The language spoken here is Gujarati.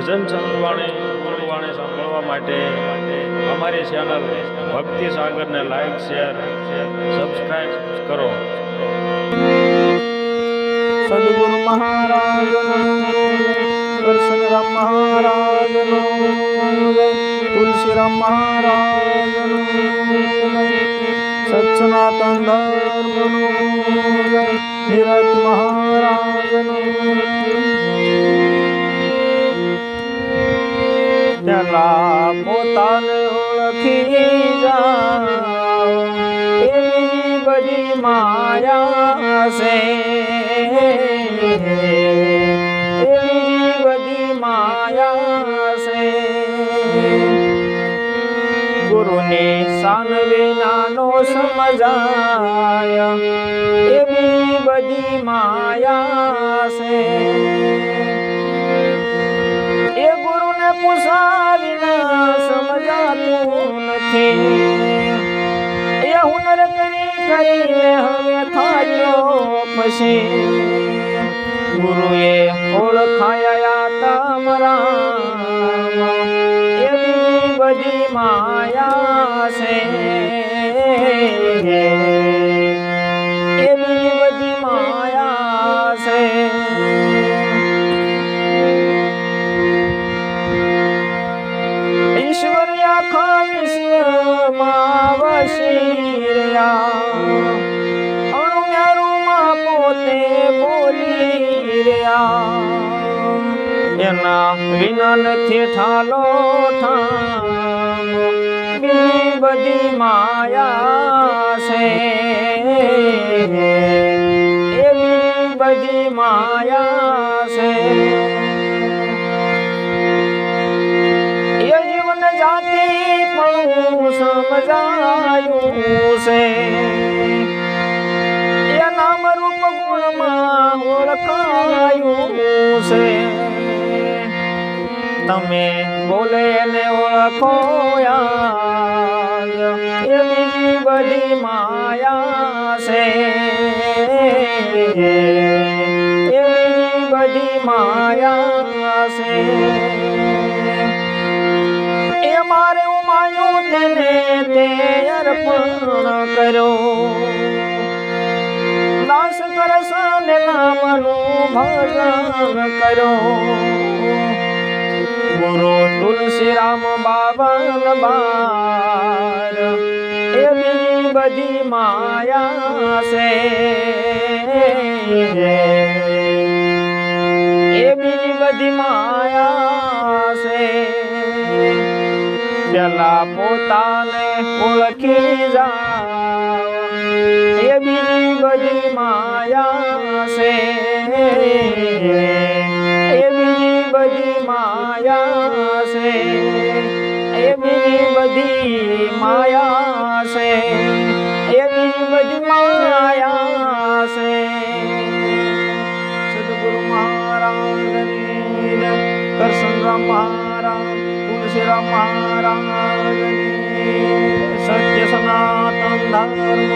ભજન સંગવાણી ગુરુવાણી સાંભળવા માટે અમારી ચેનલ ભક્તિ સાગરને લાઈક શેર સબસ્ક્રાઈબ કરો. સદગુરુ મહારાજ દર્શનરામ મહારાજ, તુલસીરામ મહારાજ જાઓ એવી બધી માયા છે. એવી બધી માયા છે. ગુરુને શાન વિનાનો સમજાય. એવી બધી માયા છે. કરી હવે થાક્યો પછી. ગુરુએ ઓળખાયા તમરા એવી બધી માયા છે. એના વિના નથી ઠાલો બીજી બધી માયા છે. એવી બધી માયા છે. એ જીવન જાતિ પણ સમજાયું છે. તમે બોલે ને ઓળખો એ બધી માયા છે. એ બધી માયા છે. એ મારે ઉમાયું તેને તે અર્પણ કર્યો. દાસ કરસન નામનું ભજન કર્યો. ગુરુ તુલસી રામ બાવન બાર. એ બધી માયા છે. એ બીજી બધી માયા છે. પેલા પોતાને ઓળખી જા એ બધી માયા છે. બધી માયા છે, એવી બધી માયા છે સદગુરુ મહારાજની જય. કરશનરામ મહારાજ તુલસીરામ મહારાજની જય. સત્ય સનાતન ધર્મ